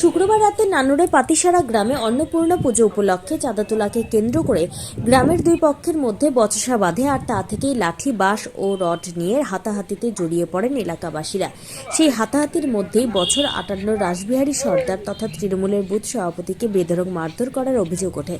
শুক্রবার রাতে নানুরে পাতিসারা গ্রামে অন্নপূর্ণা পুজো উপলক্ষে চাঁদা তোলাকে কেন্দ্র করে গ্রামের দুই পক্ষের মধ্যে বচসা বাঁধে আর তা থেকেই লাঠি, বাঁশ ও রড নিয়ে হাতাহাতিতে জড়িয়ে পড়েন এলাকাবাসীরা। সেই হাতাহাতির মধ্যেই বছর আটান্ন রাসবিহারী সর্দার তথা তৃণমূলের বুথ সভাপতিকে বেধরক মারধর করার অভিযোগ ওঠে।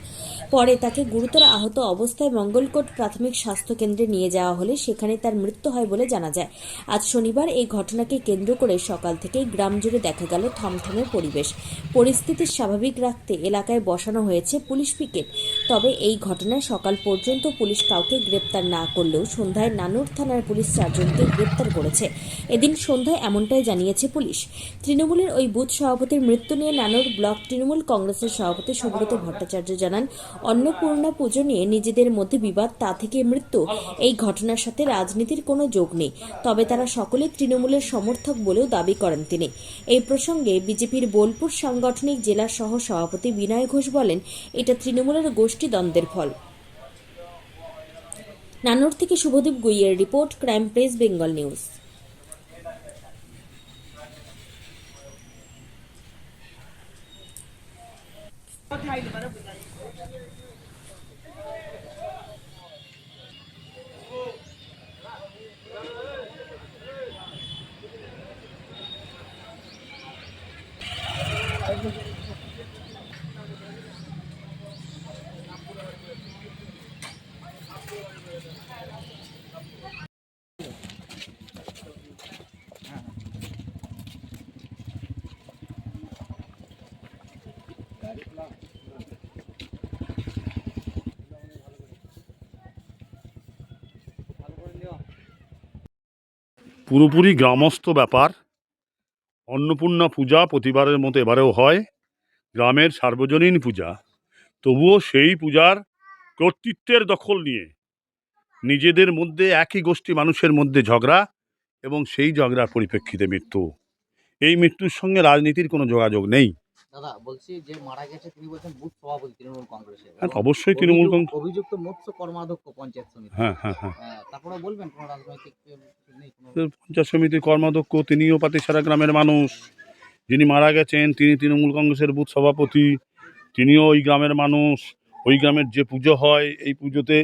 পরে তাকে গুরুতর আহত অবস্থায় মঙ্গলকোট প্রাথমিক স্বাস্থ্য কেন্দ্রে নিয়ে যাওয়া হলে সেখানে তার মৃত্যু হয় বলে জানা যায়। আজ শনিবার এই ঘটনাকে কেন্দ্র করে সকাল থেকেই গ্রাম জুড়ে দেখা গেল থমথমে পরিবেশ। পরিস্থিতি স্বাভাবিক রাখতে এলাকায় বসানো হয়েছে পুলিশ পিকেট। তবে এই ঘটনায় সকাল পর্যন্ত পুলিশ কাউকে গ্রেপ্তার না করলেও সন্ধ্যায় নানুর থানার পুলিশ চারজনকে গ্রেপ্তার করেছে। এদিন সন্ধ্যায় এমনটাই জানিয়েছে পুলিশ। তৃণমূলের ওই বুথ সভাপতির মৃত্যু নিয়ে নানুর ব্লক তৃণমূল কংগ্রেসের সভাপতি সুব্রত ভট্টাচার্য জানান, অন্নপূর্ণা পুজো নিয়ে নিজেদের মধ্যে বিবাদ, তা থেকে মৃত্যু, এই ঘটনার সাথে রাজনীতির কোনো যোগ নেই। তবে তারা সকলে তৃণমূলের সমর্থক বলেও দাবি করেন তিনি। এই প্রসঙ্গে বিজেপির বোলপুর সাংগঠনিক জেলা সহ সভাপতি বিনয় ঘোষ বলেন, এটা তৃণমূলের গোষ্ঠী দ্বন্দ্বের ফল। নানুর থেকে Subhadeep গুইয়ের report Crime Press Bengal News. পুরোপুরি গ্রামস্থ ব্যাপার। অন্নপূর্ণা পূজা প্রতিবারের মতো এবারেও হয়, গ্রামের সার্বজনীন পূজা। তবুও সেই পূজার কর্তৃত্বের দখল নিয়ে নিজেদের মধ্যে একই গোষ্ঠী মানুষের মধ্যে ঝগড়া এবং সেই ঝগড়ার পরিপ্রেক্ষিতে মৃত্যু। এই মৃত্যুর সঙ্গে রাজনীতির কোনো যোগাযোগ নেই। দাদা বলছি যে মারা গেছে তিনি বলছেন বুথ সভাপতি তৃণমূল কংগ্রেসের। হ্যাঁ, অবশ্যই তৃণমূল কংগ্রেস অভিযুক্ত মৎস্য কর্মাধ্যক্ষ পঞ্চায়েত সমিতি। হ্যাঁ হ্যাঁ হ্যাঁ। তারপরে বলবেন কোন রাজনৈতিক নেই পঞ্চায়েত সমিতির কর্মাধ্যক্ষ তিনিও পাতিসারা গ্রামের মানুষ। যিনি মারা গেছেন তিনি তৃণমূল কংগ্রেসের বুথ সভাপতি তিনিও ওই গ্রামের মানুষ। ওই গ্রামের যে পুজো হয় এই পুজোতে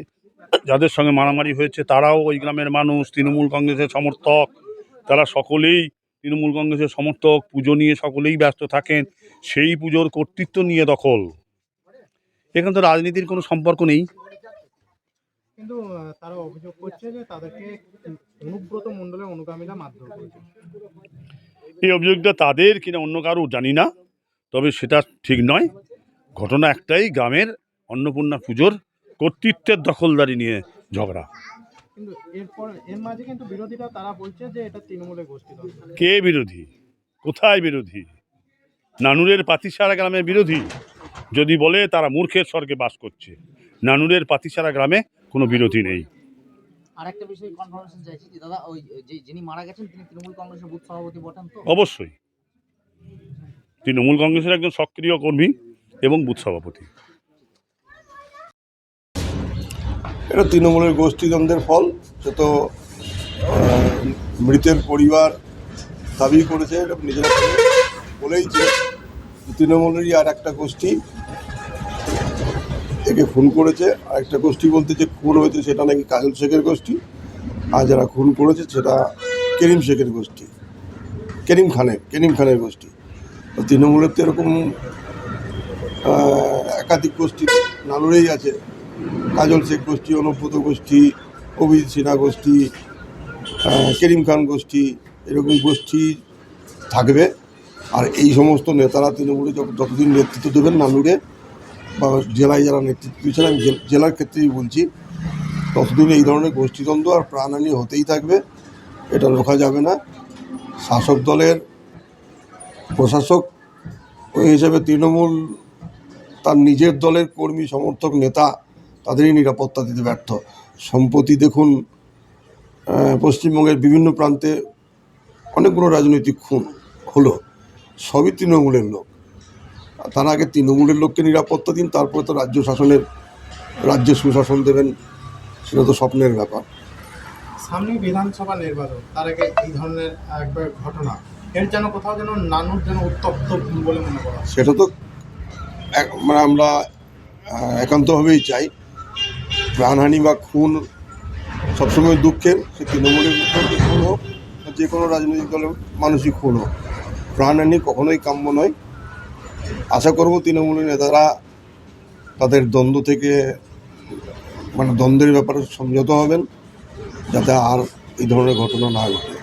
যাদের সঙ্গে মারামারি হয়েছে তারাও ওই গ্রামের মানুষ তৃণমূল কংগ্রেসের সমর্থক। তারা সকলেই তৃণমূল কংগ্রেসের সমর্থক পুজো নিয়ে সকলেই ব্যস্ত থাকেন সেই পুজোর কর্তৃত্ব নিয়ে দখল। এখানে তো রাজনীতির কোনো সম্পর্ক নেই। কিন্তু তারা অভিযোগ করছে যে তাদেরকে অনুব্রত মণ্ডলের অনুগামীরা মারধর করেছে। এই অভিযোগটা তাদের কিনা অন্য কারও জানি না তবে সেটা ঠিক নয়। ঘটনা একটাই গ্রামের অন্নপূর্ণা পুজোর কর্তৃত্বের দখলদারি নিয়ে ঝগড়া। কিন্তু এরপর এর মাঝে কিন্তু বিরোধীরা তারা বলছে যে এটা তৃণমূলের গোষ্ঠী কে বিরোধী? কোথায় বিরোধী? নানুরের পাতিসারা গ্রামের বিরোধী? যদি বলে তারা মূর্খের স্বর্গে বাস করছে। নানুরের পাতিসারা গ্রামে কোনো বিরোধী নেই। আর একটা কনফার্মেশন চাইছি যে দাদা ওই যিনি মারা গেছেন তিনি তৃণমূল কংগ্রেসের বুথ সভাপতি বটেন তো? অবশ্যই। তৃণমূল কংগ্রেসের একজন সক্রিয় কর্মী এবং বুথ সভাপতি। এটা তৃণমূলের গোষ্ঠীদ্বন্দ্বের ফল। সে তো মৃতের পরিবার দাবি করেছে, এটা নিজেরা বলেইছে। তৃণমূলেরই আর একটা গোষ্ঠী একে খুন করেছে। আর একটা গোষ্ঠী বলতে যে খুন হয়েছে, সেটা নাকি কাজল শেখের গোষ্ঠী। আর যারা খুন করেছে, সেটা কেরিম শেখের গোষ্ঠী। কেরিম খানের, করিম খানের গোষ্ঠী। তৃণমূলের তো এরকম একাধিক গোষ্ঠী নানুরেই আছে। কাজল শেখ গোষ্ঠী, অনুব্রত গোষ্ঠী, অভিজিৎ সিনহা গোষ্ঠী করিম খান গোষ্ঠী, এরকম গোষ্ঠী থাকবে। আর এই সমস্ত নেতারা তৃণমূলে যত- যতদিন নেতৃত্ব দেবেন নানুরে, বা জেলায় যারা নেতৃত্ব দিচ্ছেন, আমি জেলার ক্ষেত্রেই বলছি, ততদিন এই ধরনের গোষ্ঠীদ্বন্দ্ব আর প্রাণহানি হতেই থাকবে, এটা রোখা যাবে না। শাসক দলের প্রশাসক ওই হিসেবে তৃণমূল তার নিজের দলের কর্মী, সমর্থক নেতা তাদেরই নিরাপত্তা দিতে ব্যর্থ। সম্প্রতি দেখুন পশ্চিমবঙ্গের বিভিন্ন প্রান্তে অনেকগুলো রাজনৈতিক খুন হলো। সবই তৃণমূলের লোক। তার আগে তৃণমূলের লোককে নিরাপত্তা দিন তারপরে তো রাজ্য শাসনের রাজ্য সুশাসন দেবেন সেটা তো স্বপ্নের ব্যাপার। সামনে বিধানসভা নির্বাচন তার আগে এই ধরনের একবার ঘটনা। এর যেন কোথাও যেন নানুর যেন উত্তপ্ত বলে মনে করা সেটা তো মানে আমরা একান্তভাবেই চাই। প্রাণহানি বা খুন সবসময় দুঃখের, সে তৃণমূলের খুন হোক যে কোনো রাজনৈতিক দলের মানুষই খুন হোক। প্রাণহানি কখনোই কাম্য নয়। আশা করব তৃণমূলের নেতারা তাদের দ্বন্দ্ব থেকে মানে দ্বন্দ্বের ব্যাপারে সংযত হবেন, যাতে আর এই ধরনের ঘটনা না ঘটে।